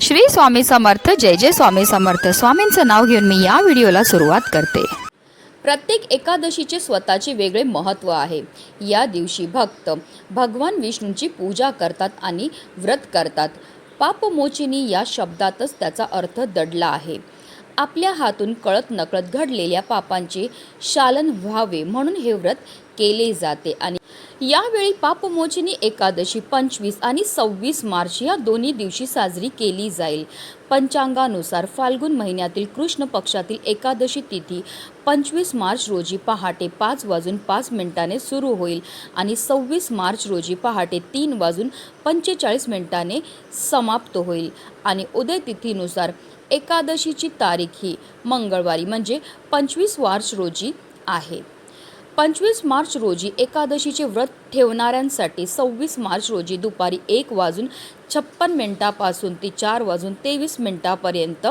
श्री स्वामी समर्थ जय जय स्वामी समर्थ. स्वामींचं नाव घेऊन मी या व्हिडिओला सुरुवात करते. प्रत्येक एकादशीचे स्वतःचे वेगळे महत्त्व आहे. या दिवशी भक्त भगवान विष्णूंची पूजा करतात आणि व्रत करतात. पापमोचिनी या शब्दातच त्याचा अर्थ दडला आहे. आपल्या हातून कळत नकळत घडलेल्या पापांचे शालन व्हावे म्हणून हे व्रत केले जाते आणि यावेळी पापमोचनी एकादशी पंचवीस आणि सव्वीस मार्च या दोन्ही दिवशी साजरी केली जाईल. पंचांगानुसार फाल्गुन महिन्यातील कृष्ण पक्षातील एकादशी तिथी पंचवीस मार्च रोजी पहाटे पाच वाजून पाच मिनिटाने सुरू होईल आणि सव्वीस मार्च रोजी पहाटे तीन वाजून पंचेचाळीस मिनिटाने समाप्त होईल. आणि उदय तिथीनुसार एकादशीची तारीख ही मंगळवारी म्हणजे पंचवीस मार्च रोजी आहे. पंचवीस मार्च रोजी एकादशीचे व्रत ठेवणाऱ्यांसाठी सव्वीस मार्च रोजी दुपारी एक वाजून छप्पन मिनिटापासून ते चार वाजून तेवीस मिनिटापर्यंत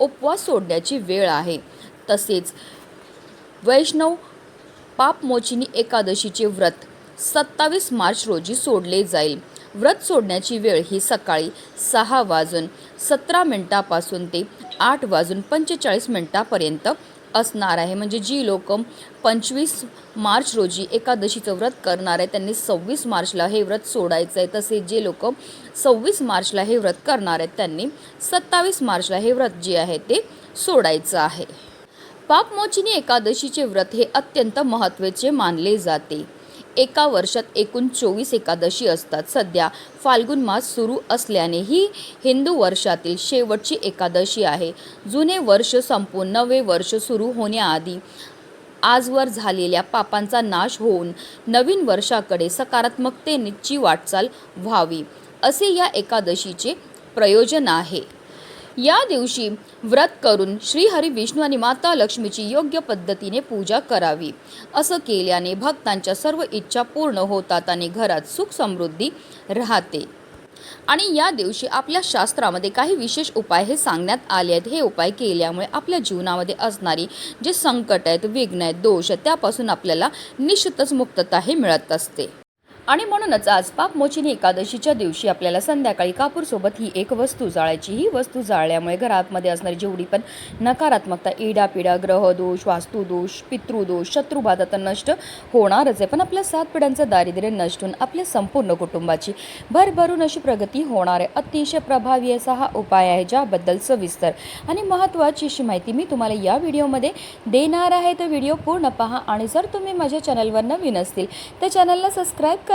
उपवास सोडण्याची वेळ आहे. तसेच वैष्णव पापमोचिनी एकादशीचे व्रत सत्तावीस मार्च रोजी सोडले जाईल. व्रत सोडण्याची वेळ ही सकाळी सहा वाजून सतरा मिनिटापासून ते आठ वाजून पंचेचाळीस मिनिटापर्यंत असणार आहे. म्हणजे जी लोक पंचवीस मार्च रोजी एकादशीचं व्रत करणार आहे त्यांनी सव्वीस मार्चला हे व्रत सोडायचं आहे. तसेच जे लोक सव्वीस मार्चला हे व्रत करणार आहेत त्यांनी सत्तावीस मार्चला हे व्रत जे आहे ते सोडायचं आहे. पापमोचिनी एकादशीचे व्रत हे अत्यंत महत्त्वाचे मानले जाते. एका वर्षात एकूण चोवीस एकादशी असतात. सध्या फाल्गुन मास सुरू असल्याने ही हिंदू वर्षातील शेवटची एकादशी आहे. जुने वर्ष संपून नवे वर्ष सुरू होण्याआधी आजवर झालेल्या पापांचा नाश होऊन नवीन वर्षाकडे सकारात्मकतेची वाटचाल व्हावी असे या एकादशीचे प्रयोजन आहे. या दिवशी व्रत करून श्रीहरी विष्णू आणि माता लक्ष्मीची योग्य पद्धतीने पूजा करावी. असं केल्याने भक्तांच्या सर्व इच्छा पूर्ण होतात आणि घरात सुख समृद्धी राहते. आणि या दिवशी आपल्या शास्त्रामध्ये काही विशेष उपाय हे सांगण्यात आले आहेत. हे उपाय केल्यामुळे आपल्या जीवनामध्ये असणारी जे संकट आहेत विघ्न आहेत दोष आहेत त्यापासून आपल्याला निश्चितच मुक्तता हे मिळत असते. आणि म्हणूनच आज पापमोचिनी एकादशीच्या दिवशी आपल्याला संध्याकाळी कापूरसोबत ही एक वस्तू जाळायची. ही वस्तू जाळल्यामुळे घरामध्ये असणारी जेवढी पण नकारात्मकता इडापिडा ग्रहदोष वास्तुदोष पितृदोष शत्रुबाधा तर नष्ट होणारच आहे. पण आपल्या सात पिढ्यांचं दारिद्र्य नष्ट होऊन आपल्या संपूर्ण कुटुंबाची भरभरून अशी प्रगती होणार आहे. अतिशय प्रभावी असा हा उपाय आहे ज्याबद्दल सविस्तर आणि महत्त्वाची अशी माहिती मी तुम्हाला या व्हिडिओमध्ये देणार आहे. तर व्हिडिओ पूर्ण पहा आणि जर तुम्ही माझ्या चॅनलवर नवीन असतील तर चॅनलला सबस्क्राईब करा.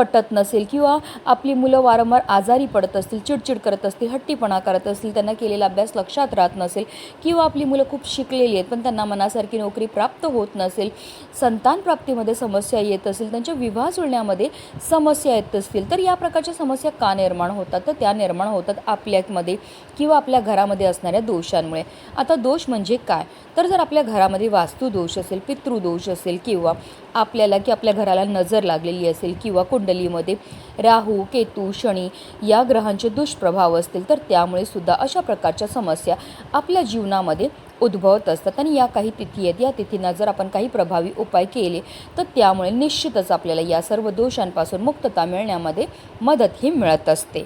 पटत नसेल किंवा आपली मुलं वारंवार आजारी पडत असतील चिडचिड करत असतील हट्टीपणा करत असतील त्यांना केलेला अभ्यास लक्षात राहत नसेल किंवा आपली मुलं खूप शिकलेली आहेत पण त्यांना मनासारखी नोकरी प्राप्त होत नसेल संतान प्राप्तीमध्ये समस्या येत असेल त्यांच्या विवाह जुळण्यामध्ये समस्या येत असतील तर या प्रकारच्या समस्या का निर्माण होतात? तर त्या निर्माण होतात आपल्यामध्ये किंवा आपल्या घरामध्ये असणाऱ्या दोषांमुळे. आता दोष म्हणजे काय? तर जर आपल्या घरामध्ये वास्तुदोष असेल पितृदोष असेल किंवा आपल्याला की आपल्या घराला नजर लागलेली असेल किंवा कुंड कुंडलीमध्ये राहू केतू शनी या ग्रहांचे दुष्प्रभाव असतील तर त्यामुळे सुद्धा अशा प्रकारच्या समस्या आपल्या जीवनामध्ये उद्भवत असतात. आणि या काही तिथी आहेत. या तिथींना जर आपण काही प्रभावी उपाय केले तर त्यामुळे निश्चितच आपल्याला या सर्व दोषांपासून मुक्तता मिळण्यामध्ये मदत ही मिळत असते.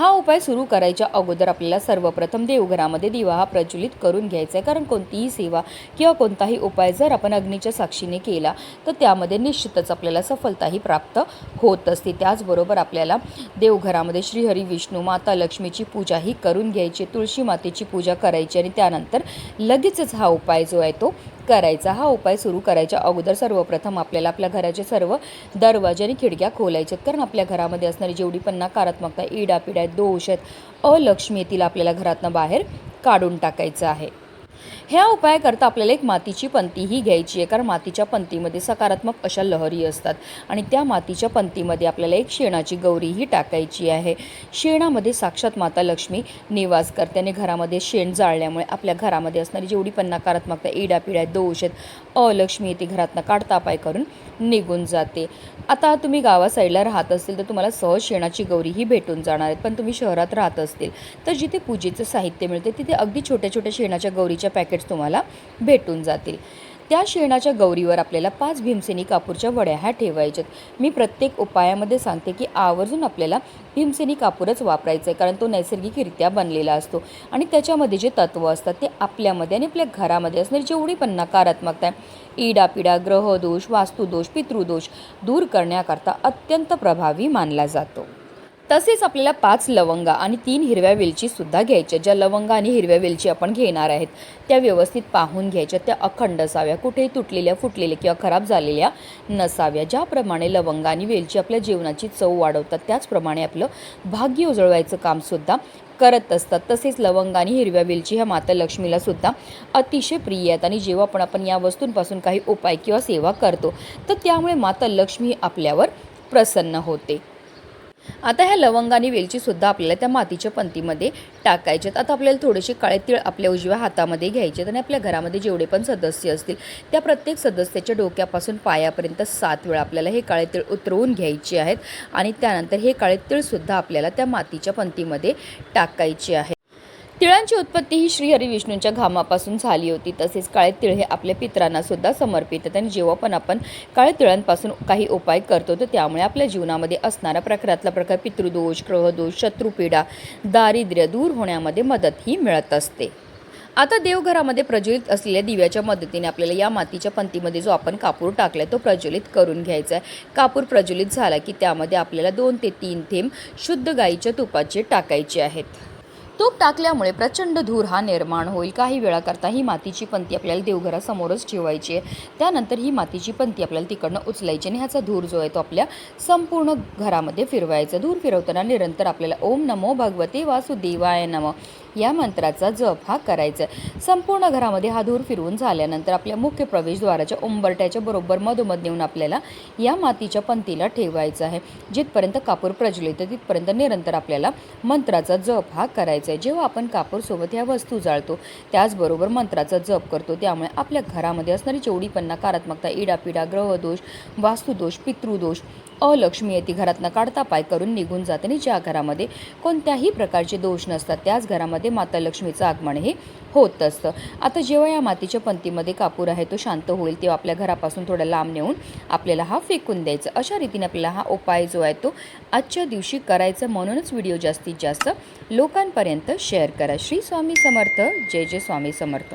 हा उपाय सुरू करायच्या अगोदर आपल्याला सर्वप्रथम देवघरामध्ये दिवा हा प्रज्वलित करून घ्यायचा आहे. कारण कोणतीही सेवा किंवा कोणताही उपाय जर आपण अग्नीच्या साक्षीने केला तर त्यामध्ये निश्चितच आपल्याला सफलताही प्राप्त होत असते. त्याचबरोबर आपल्याला देवघरामध्ये श्रीहरी विष्णू माता लक्ष्मीची पूजाही करून घ्यायची तुळशी मातेची पूजा करायची आणि त्यानंतर लगेचच हा उपाय जो आहे तो करायचा हा उपाय सुरू करायच्या अगोदर सर्वप्रथम आपल्याला आपल्या घराचे सर्व दरवाजे आणि खिडक्या खोलायच्यात आहेत. कारण आपल्या घरामध्ये असणारी जेवढी पण नकारात्मकता इडापिडा आहेत दोष आहेत अलक्ष्मी येतील आपल्याला घरातनं बाहेर काढून टाकायचं आहे. ह्या उपायाकरता आपल्याला एक मातीची पंतीही घ्यायची आहे कारण मातीच्या पंतीमध्ये सकारात्मक अशा लहरी असतात. आणि त्या मातीच्या पंतीमध्ये आपल्याला एक शेणाची गौरीही टाकायची आहे. शेणामध्ये साक्षात माता लक्ष्मी निवास करते आणि घरामध्ये शेण जाळल्यामुळे आपल्या घरामध्ये असणारी जेवढी पण नकारात्मकता इडापिडा दोष आहेत अलक्ष्मी येते घरातनं काढता पाय करून निघून जाते. आता तुम्ही गावा साईडला राहत असतील तर तुम्हाला सहज शेणाची गौरीही भेटून जाणार आहेत. पण तुम्ही शहरात राहत असतील तर जिथे पूजेचं साहित्य मिळते तिथे अगदी छोट्या छोट्या शेणाच्या गौरीच्या पॅकेट पॅकेट्स तुम्हाला भेटून जातील. त्या शेणाच्या गौरीवर आपल्याला पाच भीमसेनी कापूरच्या वड्या ह्या ठेवायच्यात. मी प्रत्येक उपायामध्ये सांगते की आवर्जून आपल्याला भीमसेनी कापूरच वापरायचं आहे कारण तो नैसर्गिकरित्या बनलेला असतो. आणि त्याच्यामध्ये जे तत्त्व असतात ते आपल्यामध्ये आणि आपल्या घरामध्ये असणारी जेवढी पण नकारात्मकता आहे इडापिडा ग्रहदोष वास्तुदोष पितृदोष दूर करण्याकरता अत्यंत प्रभावी मानला जातो. तसेच आपल्याला पाच लवंगा आणि तीन हिरव्या वेलचीसुद्धा घ्यायच्या ज्या लवंगा आणि हिरव्या वेलची आपण घेणार आहेत त्या व्यवस्थित पाहून घ्यायच्या. त्या अखंड असाव्या. कुठेही तुटलेल्या फुटलेल्या किंवा खराब झालेल्या नसाव्या. ज्याप्रमाणे लवंगा आणि वेलची आपल्या जेवणाची चव वाढवतात त्याचप्रमाणे आपलं भाग्य उजळवायचं कामसुद्धा करत असतात. तसेच लवंग आणि हिरव्या वेलची ह्या माता लक्ष्मीला सुद्धा अतिशय प्रिय आहेत. आणि जेव्हा पण आपण या वस्तूंपासून काही उपाय किंवा सेवा करतो तर त्यामुळे माता लक्ष्मी आपल्यावर प्रसन्न होते. आता ह्या लवंग आणि वेलचीसुद्धा आपल्याला त्या मातीच्या पंतीमध्ये टाकायच्यात आता आपल्याला थोडेसे काळे तीळ आपल्या उजव्या हातामध्ये घ्यायचे आणि आपल्या घरामध्ये जेवढे पण सदस्य असतील त्या प्रत्येक सदस्याच्या डोक्यापासून पायापर्यंत सात वेळा आपल्याला हे काळे तीळ उतरवून घ्यायचे आहेत आणि त्यानंतर हे काळे तीळसुद्धा आपल्याला त्या मातीच्या पंतीमध्ये टाकायचे आहे तिळांची उत्पत्ती ही श्री हरिविष्णूंच्या घामापासून झाली होती. तसेच काळे तिळ हे आपल्या पित्रांना सुद्धा समर्पित आहेत. आणि जेव्हा पण आपण काळे तिळांपासून काही उपाय करतो तर त्यामुळे आपल्या जीवनामध्ये असणारा प्रकारातला प्रकार पितृदोष ग्रहदोष शत्रुपीडा दारिद्र्य दूर होण्यामध्ये मदत ही मिळत असते. आता देवघरामध्ये प्रज्वलित असलेल्या दिव्याच्या मदतीने आपल्याला या मातीच्या पंतीमध्ये जो आपण कापूर टाकलाय तो प्रज्वलित करून घ्यायचा आहे. कापूर प्रज्वलित झाला की त्यामध्ये आपल्याला दोन ते तीन थेंब शुद्ध गाईच्या तुपाचे टाकायचे आहेत. तूप टाकल्यामुळे प्रचंड धूर हा निर्माण होईल. काही वेळाकरता ही मातीची पंती आपल्याला देवघरासमोरच ठेवायची आहे. त्यानंतर ही मातीची पंती आपल्याला तिकडनं उचलायची आणि ह्याचा धूर जो आहे तो आपल्या संपूर्ण घरामध्ये फिरवायचा. धूर फिरवताना निरंतर आपल्याला ओम नमो भगवते वासुदेवाय नम. या मंत्राचा जप हा करायचा. आहे संपूर्ण घरामध्ये हा धूर फिरवून झाल्यानंतर आपल्या मुख्य प्रवेशद्वाराच्या उंबरट्याच्या बरोबर मधोमध नेऊन आपल्याला या मातीच्या पंतीला ठेवायचं आहे. जिथपर्यंत कापूर प्रज्वलित आहे तिथपर्यंत निरंतर आपल्याला मंत्राचा जप हा करायचा आहे. जेव्हा आपण कापूरसोबत ह्या वस्तू जाळतो त्याचबरोबर मंत्राचा जप करतो त्यामुळे आपल्या घरामध्ये असणारी जेवढी पण नकारात्मकता इडापिडा ग्रहदोष वास्तुदोष पितृदोष अलक्ष्मी येते घरातनं काढता पाय करून निघून जाते. आणि ज्या घरामध्ये कोणत्याही प्रकारचे दोष नसतात त्याच घरामध्ये माता लक्ष्मीचं आगमन हे होत असतं. आता जेव्हा या मातीच्या पंतीमध्ये कापूर आहे तो शांत होईल तेव्हा आपल्या घरापासून थोडा लांब नेऊन आपल्याला हा फेकून द्यायचा. अशा रीतीने आपल्याला हा उपाय जो आहे तो आजच्या दिवशी करायचा म्हणूनच व्हिडिओ जास्तीत जास्त लोकांपर्यंत शेअर करा. श्री स्वामी समर्थ. जय जय स्वामी समर्थ.